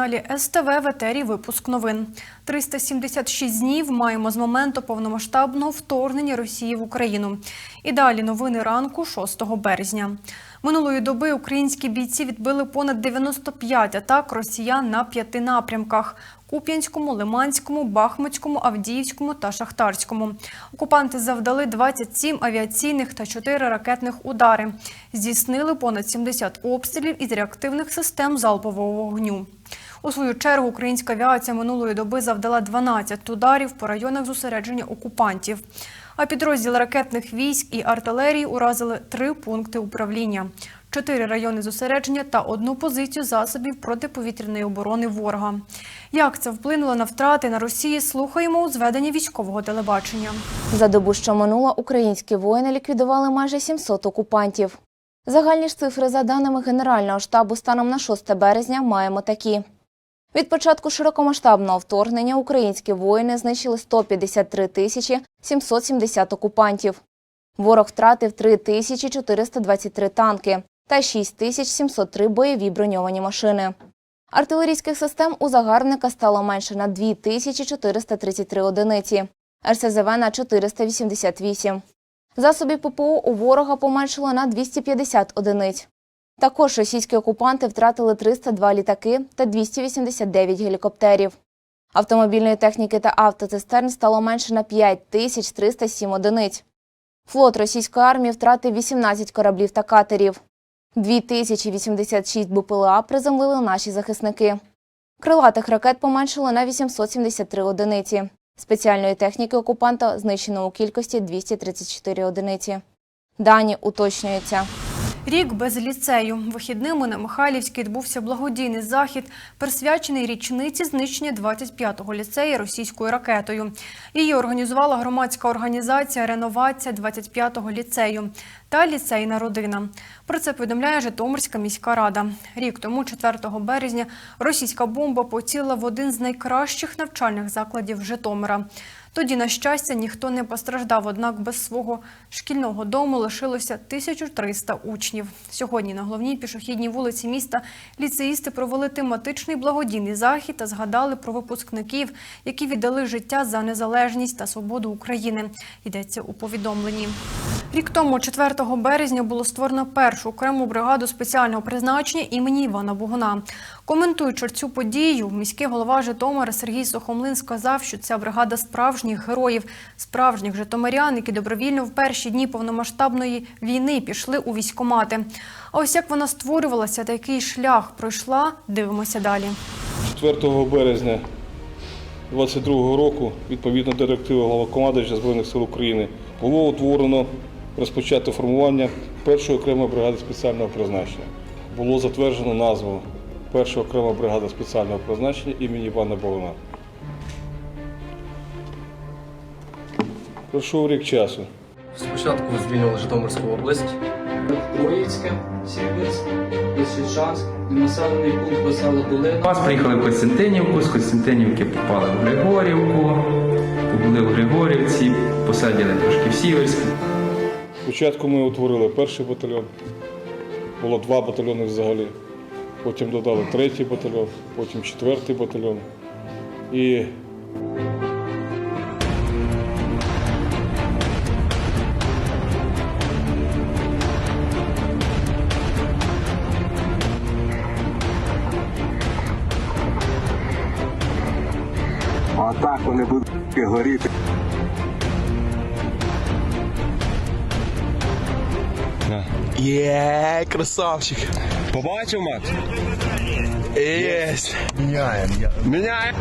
на телеканалі СТВ в етері випуск новин. 376 днів маємо з моменту повномасштабного вторгнення Росії в Україну. І далі новини ранку 6 березня. Минулої доби українські бійці відбили понад 95 атак росіян на п'яти напрямках: Куп'янському, Лиманському, Бахмутському, Авдіївському та Шахтарському. Окупанти завдали 27 авіаційних та 4 ракетних удари. Здійснили понад 70 обстрілів із реактивних систем залпового вогню. У свою чергу українська авіація минулої доби завдала 12 ударів по районах зосередження окупантів. А підрозділ ракетних військ і артилерії уразили три пункти управління, чотири райони зосередження та одну позицію засобів протиповітряної оборони ворога. Як це вплинуло на втрати на Росії? Слухаємо у зведенні військового телебачення. За добу, що минула, українські воїни ліквідували майже 700 окупантів. Загальні ж цифри за даними Генерального штабу станом на 6 березня маємо такі. Від початку широкомасштабного вторгнення українські воїни знищили 153 тисячі 770 окупантів. Ворог втратив 3 тисячі 423 танки та 6 тисяч 703 бойові броньовані машини. Артилерійських систем у загарбника стало менше на 2 тисячі 433 одиниці, РСЗВ на 488. Засобів ППО у ворога поменшило на 250 одиниць. Також російські окупанти втратили 302 літаки та 289 гелікоптерів. Автомобільної техніки та автоцистерн стало менше на 5307 одиниць. Флот російської армії втратив 18 кораблів та катерів. 2086 БПЛА приземлили наші захисники. Крилатих ракет поменшило на 873 одиниці. Спеціальної техніки окупанта знищено у кількості 234 одиниці. Дані уточнюються. Рік без ліцею. Вихідними на Михайлівській відбувся благодійний захід, присвячений річниці знищення 25-го ліцею російською ракетою. Її організувала громадська організація Реновація 25-го ліцею та ліцейна родина. Про це повідомляє Житомирська міська рада. Рік тому, 4 березня, російська бомба поцілила в один з найкращих навчальних закладів Житомира. Тоді, на щастя, ніхто не постраждав, однак без свого шкільного дому лишилося 1300 учнів. Сьогодні на головній пішохідній вулиці міста ліцеїсти провели тематичний благодійний захід та згадали про випускників, які віддали життя за незалежність та свободу України. Йдеться у повідомленні. Рік тому, 4 березня, було створено першу окрему бригаду спеціального призначення імені Івана Богуна. Коментуючи цю подію, міський голова Житомира Сергій Сухомлин сказав, що ця бригада справжніх героїв, справжніх житомирян, які добровільно в перші дні повномасштабної війни пішли у військкомати. А ось як вона створювалася та який шлях пройшла, дивимося далі. 4 березня 2022 року, відповідно директиви Головкомандуюча Збройних сил України, було утворено розпочато формування першої окремої бригади спеціального призначення. Було затверджено назву Перша окрема бригада спеціального призначення імені Івана Богуна. Пройшов рік часу. Спочатку звільнили Житомирську область. Троїцьке, Сєвєрськ, Лисичанськ, населений пункт Весела Долина. Вас приїхали в Костянтинівку, з Костянтинівки попали в Григорівку, побули в Григорівці, посадили трошки в Сіверськ. Спочатку ми утворили перший батальйон, було два батальйони взагалі. Потім додали третій батальйон, потім четвертий батальйон. І А так вони будуть горіти. Є, красавчик. Побачив, Макс? Єсть. Міняємо. Міняємо.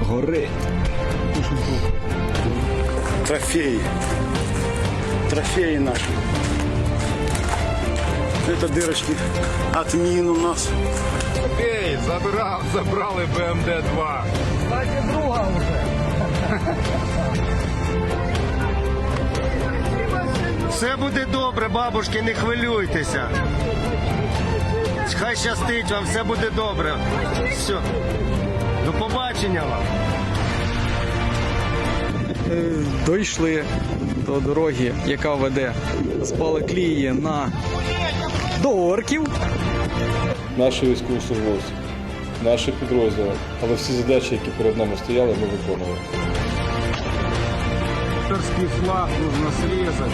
Гори. Трофеї. Трофеї наші. Это дырочки от мин у нас. Ей, забрав, забрали БМД-2. Все буде добре, бабушки, не хвилюйтеся. Хай щастить вам, все буде добре. Все. До побачення вам. е, дійшли до дороги, яка веде з Балаклії на до орків. Наші військовослужбовці, наші підрозділи, але всі задачі, які перед нами стояли, ми виконували. Авторский флаг нужно срезать.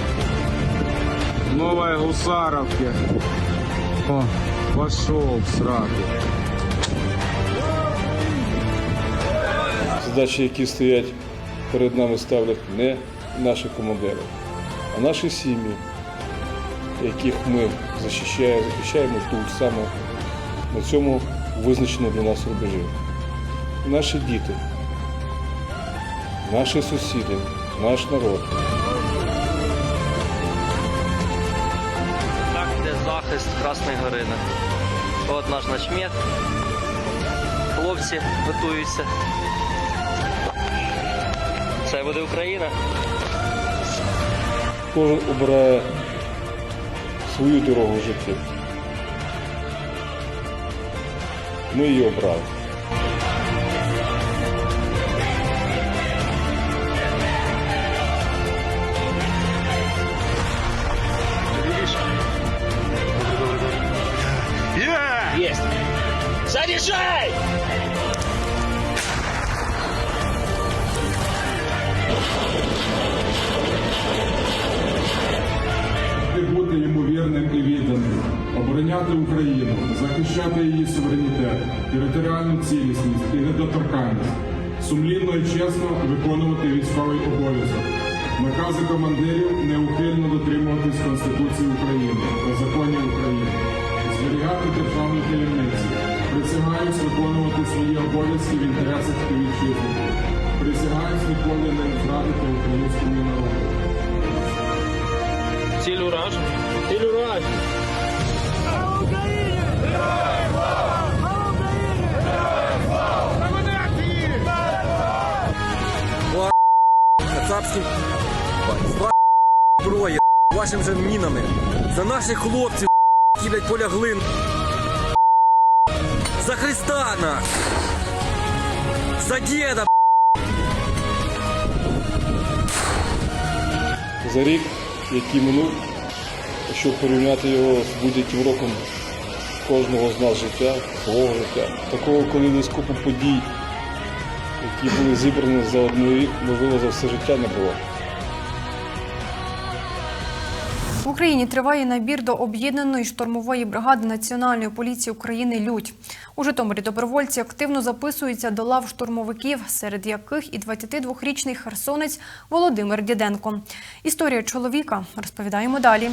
В Новой Гусаровке. О, пошел в. Задачі, які стоять перед нами, ставлять не наші командири, а наші сім'ї, яких ми захищаємо, захищаємо тут саме на цьому визначеному для нас рубежі. Наші діти, наші сусіди, наш народ. Так йде захист Красної Горини. От наш начмет. Хлопці готуються. Це буде Україна. Кожен обирає свою дорогу в житті. Ми її обрали. Бути йому вірним і відданим, обороняти Україну, захищати її суверенітет, територіальну цілісність і недоторканність, сумлінно і чесно виконувати військовий обов'язок, накази командирів неухильно дотримуватись Конституції України та законів України, зберігати державну таємницю, присягаюсь виконувати свої обов'язки в інтересах співвітчизників, присягаюсь ніколи не зрадити українському народу. Ціль ураж. Кацапським зброє вашим же мінами. За наших хлопців, які блядь, полягли. За Христа на. За діда. За рік, який минув, якщо порівняти його з будь-яким роком кожного з нас життя, свого життя, такого калейдоскопу подій, які були зібрані за один рік, можливо, за все життя не було. Україні триває набір до об'єднаної штурмової бригади Національної поліції України Людь. У Житомирі добровольці активно записуються до лав штурмовиків, серед яких і 22-річний херсонець Володимир Діденко. Історія чоловіка розповідаємо далі.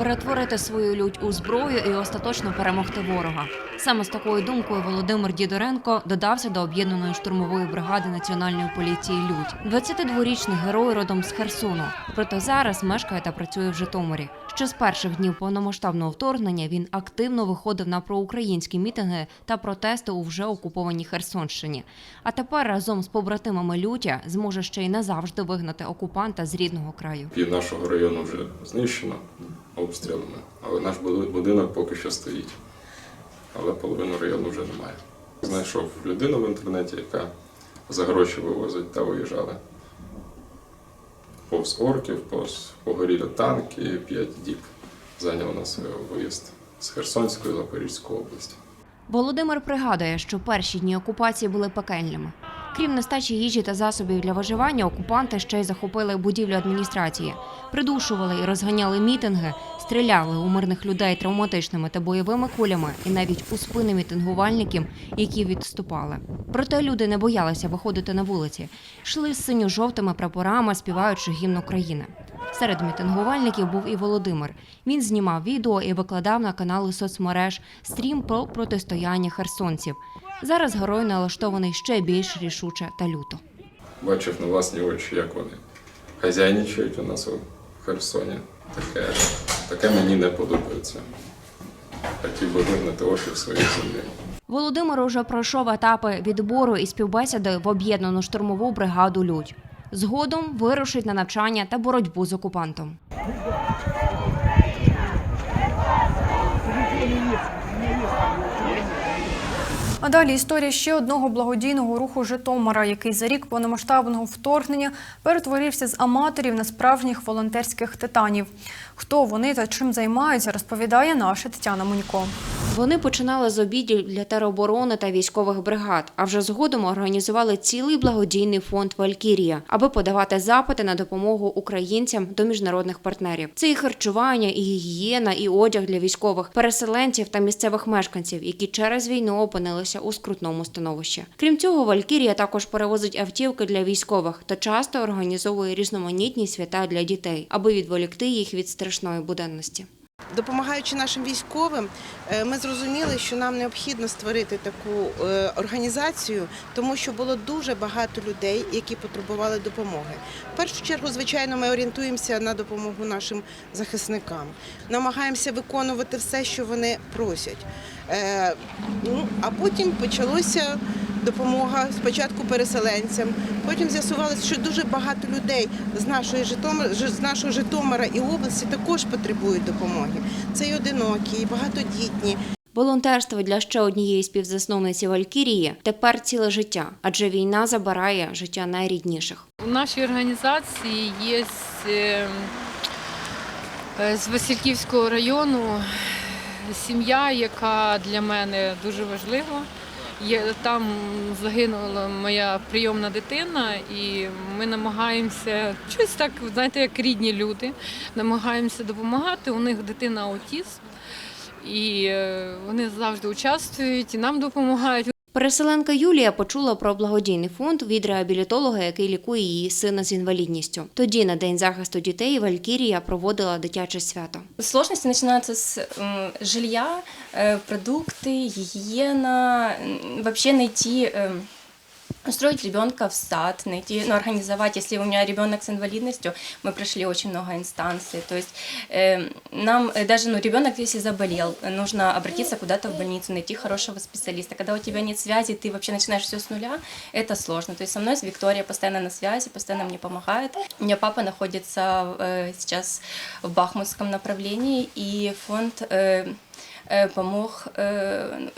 Перетворити свою лють у зброю і остаточно перемогти ворога. Саме з такою думкою Володимир Дідоренко додався до об'єднаної штурмової бригади національної поліції Людь. 22-річний герой родом з Херсону. Проте зараз мешкає та працює в Житомирі. Ще з перших днів повномасштабного вторгнення він активно виходив на проукраїнські мітинги та протести у вже окупованій Херсонщині. А тепер разом з побратимами Лютя зможе ще й назавжди вигнати окупанта з рідного краю. Пів нашого району вже знищено обстрілами, але наш будинок поки що стоїть. Але половину району вже немає. Знайшов людину в інтернеті, яка за гроші вивозить та виїжджали. Повз орків, повз погоріли танки, п'ять діб зайняв на свій виїзд з Херсонської Запорізької області. Володимир пригадує, що перші дні окупації були пекельними. Крім нестачі їжі та засобів для виживання, окупанти ще й захопили будівлю адміністрації, придушували і розганяли мітинги, стріляли у мирних людей травматичними та бойовими кулями і навіть у спини мітингувальників, які відступали. Проте люди не боялися виходити на вулиці, йшли з синьо-жовтими прапорами, співаючи гімн України. Серед мітингувальників був і Володимир. Він знімав відео і викладав на канали соцмереж стрім про протистояння херсонців. Зараз герой налаштований ще більш рішуче та люто. Бачив на власні очі, як вони хазяйничають у нас у Херсоні. Таке, таке мені не подобається. Хотів би вигнати очі в своїй землі. Володимир уже пройшов етапи відбору і співбесіди в об'єднану штурмову бригаду Людь. Згодом вирушить на навчання та боротьбу з окупантом. А далі історія ще одного благодійного руху Житомира, який за рік повномасштабного вторгнення перетворився з аматорів на справжніх волонтерських титанів. Хто вони та чим займаються, розповідає наша Тетяна Мунько. Вони починали з обідів для тероборони та військових бригад, а вже згодом організували цілий благодійний фонд Валькірія, аби подавати запити на допомогу українцям до міжнародних партнерів. Це і харчування, і гігієна, і одяг для військових, переселенців та місцевих мешканців, які через війну опинилися у скрутному становищі. Крім цього, Валькірія також перевозить автівки для військових та часто організовує різноманітні свята для дітей, аби відволікти їх від страшної буденності. Допомагаючи нашим військовим, е, ми зрозуміли, що нам необхідно створити таку е, організацію, тому що було дуже багато людей, які потребували допомоги. В першу чергу, звичайно, ми орієнтуємося на допомогу нашим захисникам, намагаємося виконувати все, що вони просять. Е, Ну а потім почалося допомога спочатку переселенцям. Потім з'ясувалося, що дуже багато людей з нашої Житомира, з нашого Житомира і області також потребують допомоги. Це і одинокі, і багатодітні. Волонтерство для ще однієї співзасновниці Валькірії тепер ціле життя, адже війна забирає життя найрідніших. У нашій організації є е, е, з Васильківського району сім'я, яка для мене дуже важлива. Там загинула моя прийомна дитина, і ми намагаємося щось так, знаєте, як рідні люди, намагаємося допомагати. У них дитина аутіст, і е, вони завжди участвують і нам допомагають. Переселенка Юлія почула про благодійний фонд від реабілітолога, який лікує її сина з інвалідністю. Тоді на день захисту дітей Валькірія проводила дитяче свято. Сложности начинаются с м, жилья, э, продукты, гигиена, м, вообще найти, эм, устроить ребенка в сад, найти, ну, организовать, если у меня ребенок с инвалидностью, мы прошли очень много инстанций, то есть э, нам э, даже, ну, ребенок, если заболел, нужно обратиться куда-то в больницу, найти хорошего специалиста. Когда у тебя нет связи, ты вообще начинаешь все с нуля, это сложно. То есть со мной с Виктория постоянно на связи, постоянно мне помогает. У меня папа находится э, сейчас в Бахмутском направлении, и фонд э, э, помог э,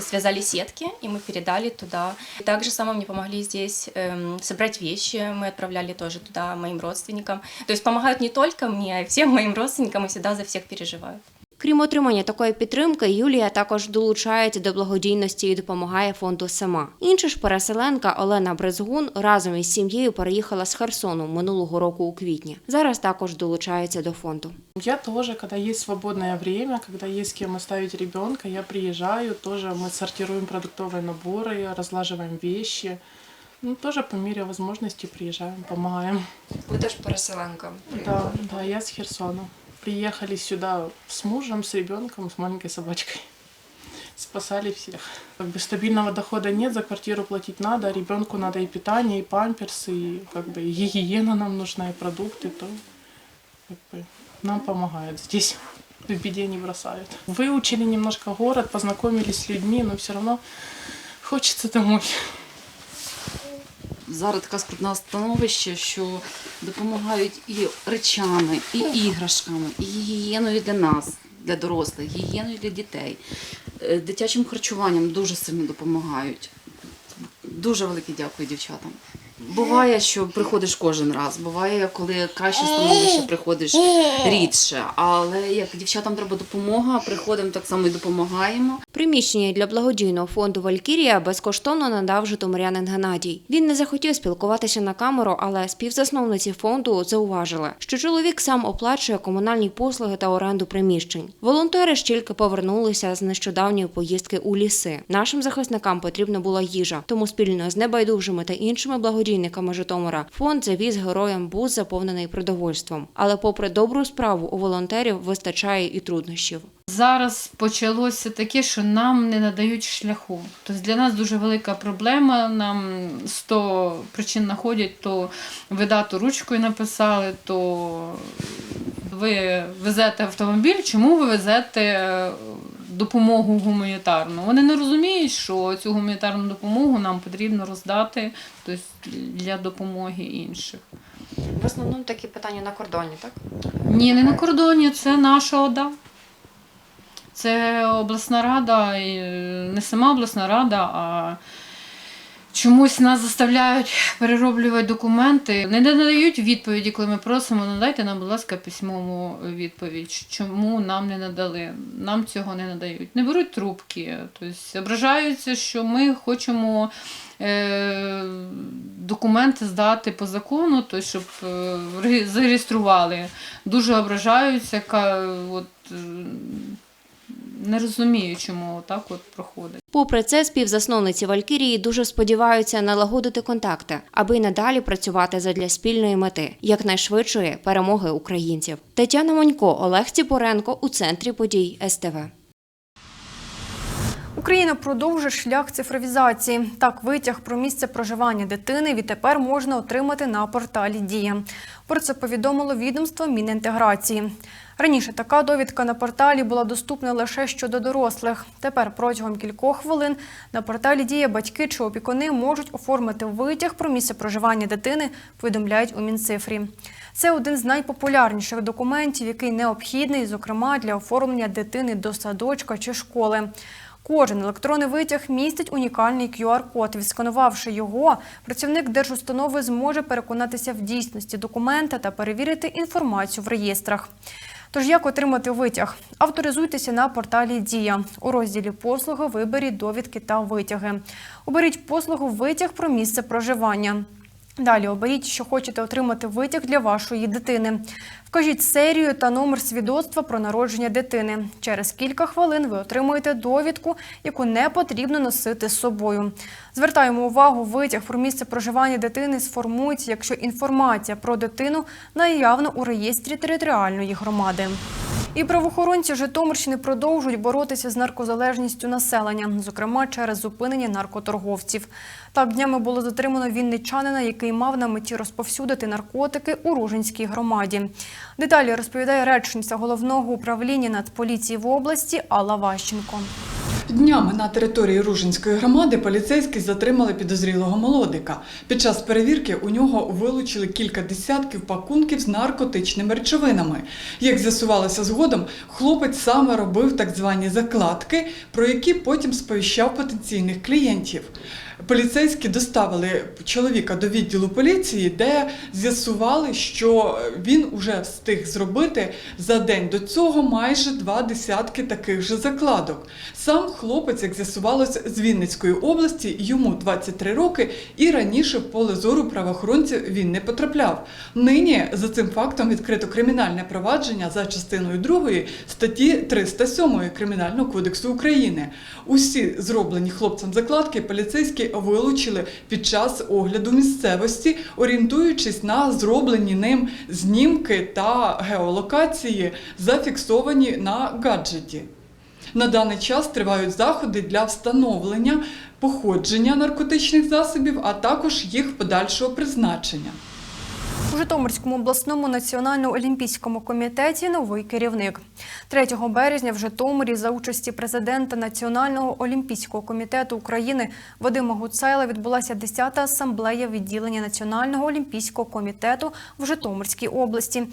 связали сетки, и мы передали туда. Также само мне помогли здесь эм, собрать вещи, мы отправляли тоже туда моим родственникам. То есть помогают не только мне, а и всем моим родственникам, и всегда за всех переживают. Крім отримання такої підтримки, Юлія також долучається до благодійності і допомагає фонду сама. Інша ж переселенка Олена Брезгун разом із сім'єю переїхала з Херсону минулого року у квітні. Зараз також долучається до фонду. Я тоже, когда есть свободное время, когда есть с кем оставить ребенка, я приезжаю, тоже мы сортируем продуктовые наборы, разлаживаем вещи. Ну, тоже по мере возможности приезжаем, помогаем. Ви теж переселенка. Да, да, я с Херсона. Приехали сюда с мужем, с ребенком, с маленькой собачкой. Спасали всех. Как бы стабильного дохода нет, за квартиру платить надо, ребенку надо и питание, и памперсы, и как бы и гигиена нам нужна, и продукты, то как бы нам помогают здесь. В беде не бросают. Выучили немножко город, познакомились с людьми, но все равно хочется домой. Зараз така скрутне становище, що допомагають і речами, і іграшками, і гігієною для нас, для дорослих, гігієною для дітей, Е, дитячим харчуванням дуже сильно допомагають. Дуже велике дякую дівчатам. Буває, що приходиш кожен раз, буває, коли краще становище приходиш рідше. Але як дівчатам треба допомога, приходимо так само і допомагаємо. Приміщення для благодійного фонду Валькірія безкоштовно надав житомирянин Геннадій. Він не захотів спілкуватися на камеру, але співзасновниці фонду зауважили, що чоловік сам оплачує комунальні послуги та оренду приміщень. Волонтери ж тільки повернулися з нещодавньої поїздки у ліси. Нашим захисникам потрібна була їжа, тому спільно з небайдужими та іншими благодійниками Житомира фонд завіз героям бус заповнений продовольством. Але, попри добру справу, у волонтерів вистачає і труднощів. Зараз почалося таке, що нам не надають шляху. Тобто для нас дуже велика проблема. Нам 100 причин знаходять, то ви дату ручкою написали, то ви везете автомобіль, чому ви везете е, допомогу гуманітарну? Вони не розуміють, що цю гуманітарну допомогу нам потрібно роздати тобто, для допомоги інших. В основному такі питання на кордоні, так? Ні, не на кордоні, це наша ОДА. Це обласна рада, е, не сама обласна рада, а чомусь нас заставляють перероблювати документи. Не надають відповіді, коли ми просимо, надайте нам, будь ласка, письмову відповідь. Чому нам не надали? Нам цього не надають. Не беруть трубки, тобто ображаються, що ми хочемо. е, Документи здати по закону, то щоб е, зареєстрували. Дуже ображаються, от, не розумію, чому так от проходить. Попри це, співзасновниці Валькірії дуже сподіваються налагодити контакти, аби й надалі працювати задля спільної мети якнайшвидшої перемоги українців. Тетяна Монько, Олег Ціпоренко у центрі подій СТВ. Україна продовжує шлях цифровізації. Так, витяг про місце проживання дитини відтепер можна отримати на порталі Дія. Про це повідомило відомство Мінінтеграції. Раніше така довідка на порталі була доступна лише щодо дорослих. Тепер протягом кількох хвилин на порталі Дія батьки чи опікуни можуть оформити витяг про місце проживання дитини, повідомляють у Мінцифрі. Це один з найпопулярніших документів, який необхідний, зокрема для оформлення дитини до садочка чи школи. Кожен електронний витяг містить унікальний QR-код. Відсканувавши його, працівник держустанови зможе переконатися в дійсності документа та перевірити інформацію в реєстрах. Тож як отримати витяг? Авторизуйтеся на порталі Дія. У розділі послуги виберіть довідки та витяги. Оберіть послугу витяг про місце проживання. Далі оберіть, що хочете отримати витяг для вашої дитини. Вкажіть серію та номер свідоцтва про народження дитини. Через кілька хвилин ви отримуєте довідку, яку не потрібно носити з собою. Звертаємо увагу, витяг про місце проживання дитини сформується, якщо інформація про дитину наявна у реєстрі територіальної громади. І правоохоронці Житомирщини продовжують боротися з наркозалежністю населення, зокрема через зупинення наркоторговців. Так, днями було затримано вінничанина, який мав на меті розповсюдити наркотики у Ружинській громаді. Деталі розповідає речниця головного управління Нацполіції в області Алла Ващенко. Днями на території Ружинської громади поліцейські затримали підозрілого молодика. Під час перевірки у нього вилучили кілька десятків пакунків з наркотичними речовинами. Як з'ясувалося згодом, хлопець саме робив так звані закладки, про які потім сповіщав потенційних клієнтів. Поліцейські доставили чоловіка до відділу поліції, де з'ясували, що він уже встиг зробити за день до цього майже два десятки таких же закладок. Сам хлопець, як з'ясувалось, з Вінницької області, йому 23 роки, і раніше в поле зору правоохоронців він не потрапляв. Нині за цим фактом відкрито кримінальне провадження за частиною 2 статті 307 Кримінального кодексу України. Усі зроблені хлопцем закладки поліцейські вилучили під час огляду місцевості, орієнтуючись на зроблені ним знімки та геолокації, зафіксовані на гаджеті. На даний час тривають заходи для встановлення походження наркотичних засобів, а також їх подальшого призначення. У Житомирському обласному національному олімпійському комітеті новий керівник. 3 березня в Житомирі за участі президента Національного олімпійського комітету України Вадима Гуцайла відбулася 10-та асамблея відділення Національного олімпійського комітету в Житомирській області,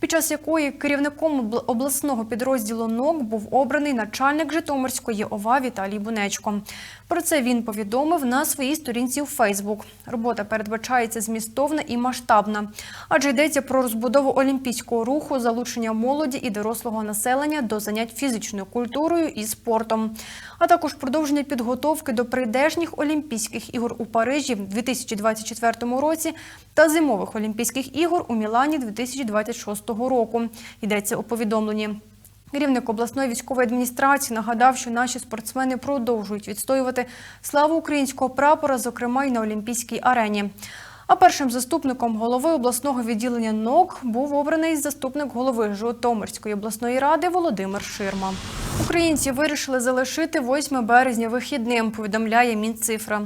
під час якої керівником обласного підрозділу НОК був обраний начальник Житомирської ОВА Віталій Бунечко. Про це він повідомив на своїй сторінці у Фейсбук. Робота передбачається змістовна і масштабна, адже йдеться про розбудову олімпійського руху, залучення молоді і дорослого населення до занять фізичною культурою і спортом, а також продовження підготовки до прийдешніх Олімпійських ігор у Парижі в 2024 році та зимових Олімпійських ігор у Мілані 2026 року. Йдеться у повідомленні. Керівник обласної військової адміністрації нагадав, що наші спортсмени продовжують відстоювати славу українського прапора, зокрема й на Олімпійській арені. А першим заступником голови обласного відділення НОК був обраний заступник голови Житомирської обласної ради Володимир Ширма. Українці вирішили залишити 8 березня вихідним, повідомляє Мінцифра.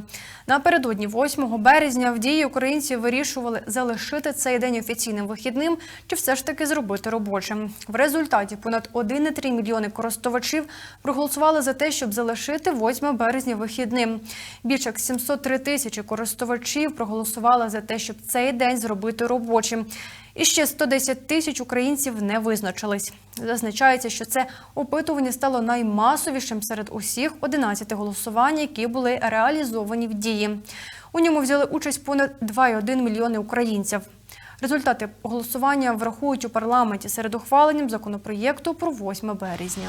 Напередодні 8 березня в дії українці вирішували залишити цей день офіційним вихідним чи все ж таки зробити робочим. В результаті понад 1,3 мільйони користувачів проголосували за те, щоб залишити 8 березня вихідним. Більше як 703 тисячі користувачів проголосували за те, щоб цей день зробити робочим. І ще 110 тисяч українців не визначились. Зазначається, що це опитування стало наймасовішим серед усіх 11 голосувань, які були реалізовані в дії. У ньому взяли участь понад 2,1 мільйони українців. Результати голосування врахують у парламенті серед ухваленням законопроєкту про 8 березня.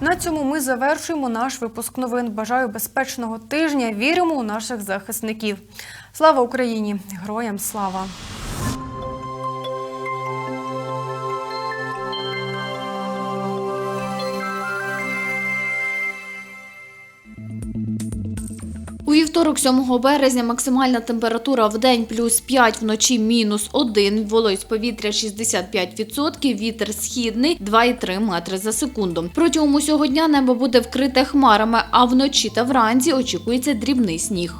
На цьому ми завершуємо наш випуск новин. Бажаю безпечного тижня. Віримо у наших захисників. Слава Україні! Героям слава! У вівторок, 7 березня, максимальна температура в день плюс 5, вночі мінус 1, вологість повітря 65%, вітер східний 2,3 метри за секунду. Протягом усього дня небо буде вкрите хмарами, а вночі та вранці очікується дрібний сніг.